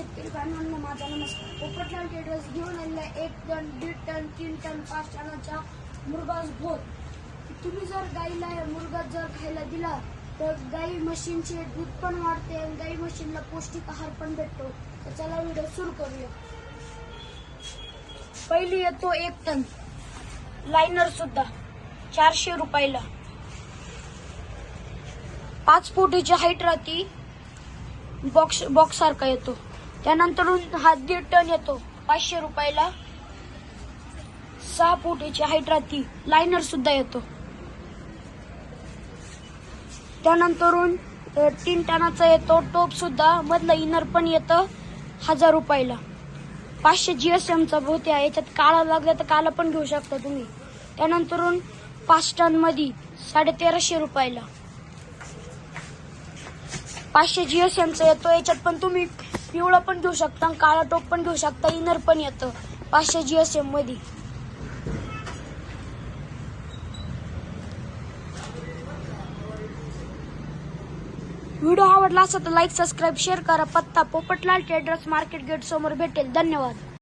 शेतकरी बांधवांना माझा नमस्कार. पोपटलाल ट्रेडर्स घेऊन आणल्या एक टन दीड टन तीन टन पाच टनाच्या मुरगास भोत तुम्ही जर गाईला मुरगा जर खायला दिला तर गाई म्हशींचे दूध पण वाढते आणि गाई म्हशींना पौष्टिक आहार पण भेटतो. तर चला व्हिडिओ सुरू करूया. पहिली येतो एक टन. लायनर सुद्धा. चारशे रुपयाला. पाच फुटीची हाईट राहती. बॉक्स बॉक्स सारखा येतो. त्यानंतरून हा दीड टन येतो. पाचशे रुपयाला सहा फुटीची हाईट राहती लायनर सुद्धा येतो. त्यानंतरून तीन टनाचा येतो. टोप सुद्धा मधलं इनर पण येतं हजार रुपयाला. पाचशे जी एस एमचा आहे. याच्यात काळा लागला तर काला पण घेऊ शकता तुम्ही. त्यानंतरून पाच टनमध्ये साडे तेराशे रुपयाला. पाचशे जी एस एमचा येतो. याच्यात पण तुम्ही पिवळा पण घेऊ शकता आणि काळा टोप पण घेऊ शकता इनर पण येतं. पाचशे जी एस एममध्ये व्हिडिओ आवडला असेल तर लाईक सबस्क्राईब शेअर करा. पत्ता पोपटलाल ट्रेडर्स मार्केट गेट समोर भेटेल. धन्यवाद.